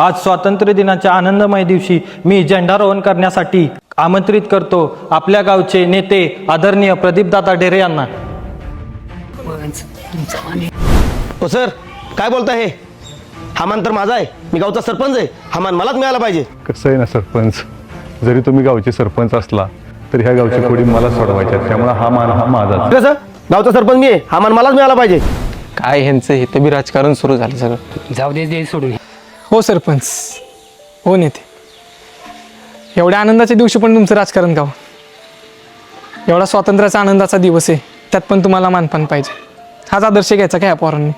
आज स्वातंत्र्य दिनाच्या आनंदमय दिवशी मी झेंडारोहण करण्यासाठी आमंत्रित करतो आपल्या गावचे नेते आदरणीय प्रदीपदादा डेरे यांना. हो सर काय बोलताय हे? हा मान तर माझा आहे. मी गावचा सरपंच आहे. हा मान मलाच मिळाला पाहिजे. कसं आहे ना सरपंच? जरी तुम्ही गावचे सरपंच असला तरी ह्या गावची कोडी मला सोडवायच्या. त्यामुळे हा मान हा माझाच कसं गावचा सरपंच मी आहे. हा मान मलाच मिळाला पाहिजे. काय ह्यांचं हे? ते बी राजकारण सुरू झालं सगळं. जाऊ दे दे सोडून. हो सरपंच. हो नेते. एवढ्या आनंदाच्या दिवशी पण तुमचं राजकारण गाव. एवढा स्वातंत्र्याचा आनंदाचा दिवस आहे त्यात पण तुम्हाला मानपान पाहिजे. हाच आदर्श घ्यायचा काय या पोरांनी?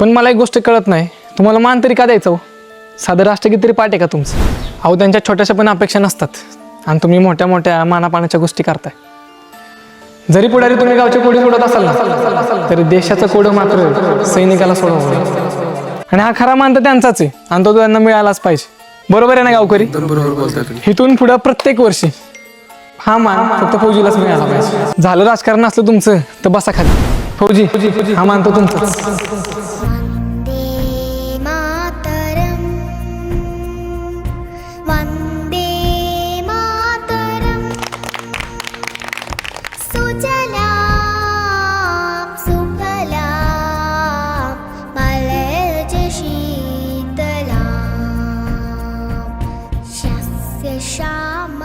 पण मला एक गोष्ट कळत नाही तुम्हाला मान तरी का द्यायचं हो? साधं राष्ट्रगीत तरी पाठ आहे का तुमचं? अहो त्यांच्या छोट्याशा पण अपेक्षा नसतात. आणि तुम्ही मोठ्या मोठ्या मानापानाच्या गोष्टी करताय. जरी पुढारी तुम्ही गावचे कोडी सोडत असाल ना तरी देशाचं कोडं मात्र सैनिकाला सोडवलं आणि हा खरा मान तर त्यांचाच आहे. आणि तो त्यांना मिळालाच पाहिजे. बरोबर आहे ना गावकरी? इथून पुढं प्रत्येक वर्षी हा मान फक्त फौजीलाच मिळाला पाहिजे. झालं राजकारण असलं तुमचं तर बसा खाली. फौजी हा मान तो तुमचाच. श्याम